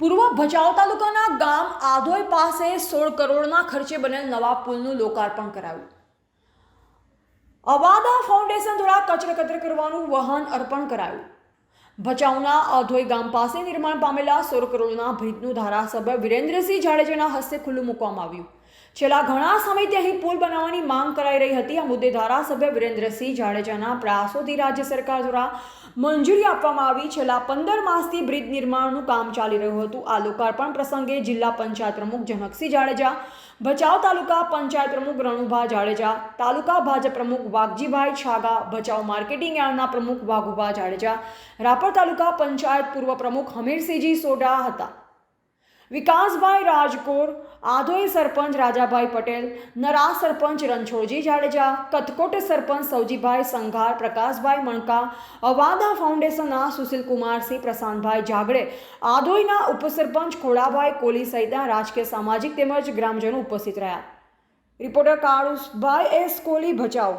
પૂર્વ ભચાઉ તાલુકાના ગામ આધોઈ પાસે સોળ કરોડના ખર્ચે બનેલ નવા પુલનું લોકાર્પણ કરાયું. અવાદા ફાઉન્ડેશન દ્વારા કચરો એકત્ર કરવાનું વાહન અર્પણ કરાયું. ભચાઉના અધોઈ ગામ પાસે નિર્માણ પામેલા સોળ કરોડના ભીતનું ધારાસભ્ય વિરેન્દ્રસિંહ જાડેજાના હસ્તે ખુલ્લું મૂકવામાં આવ્યું. છેલ્લા ઘણા સમયથી અહીં પુલ બનાવવાની માંગ કરાઈ રહી હતી. આ મુદ્દે ધારાસભ્ય વિરેન્દ્રસિંહ જાડેજાના પ્રયાસોથી રાજ્ય સરકાર દ્વારા મંજૂરી આપવામાં આવી. છેલ્લા પંદર માસથી બ્રિજ નિર્માણનું કામ ચાલી રહ્યું હતું. આ લોકાર્પણ પ્રસંગે જિલ્લા પંચાયત પ્રમુખ જનકસિંહ જાડેજા, ભચાઉ તાલુકા પંચાયત પ્રમુખ રણુભા જાડેજા, તાલુકા ભાજપ પ્રમુખ વાઘજીભાઈ છાગા, ભચાઉ માર્કેટિંગ યાર્ડના પ્રમુખ વાઘુભા જાડેજા, રાપર તાલુકા પંચાયત પૂર્વ પ્રમુખ હમીરસિંહજી સોઢા હતા. વિકાસભાઈ રાજકોર, આધોઈ સરપંચ રાજાભાઈ પટેલ, નરા સરપંચ રણછોડજી જાડેજા, કથકોટ સરપંચ સૌજીભાઈ સંઘાર, પ્રકાશભાઈ મણકા, અવાદા ફાઉન્ડેશનના સુશીલકુમારસિંહ પ્રશાંતભાઈ જાગડે, આધોઈના ઉપસરપંચ ખોડાભાઈ કોલી સહિતના રાજકીય સામાજિક તેમજ ગ્રામજનો ઉપસ્થિત રહ્યા. Reporter Kalusbhai S Koli Bhachau.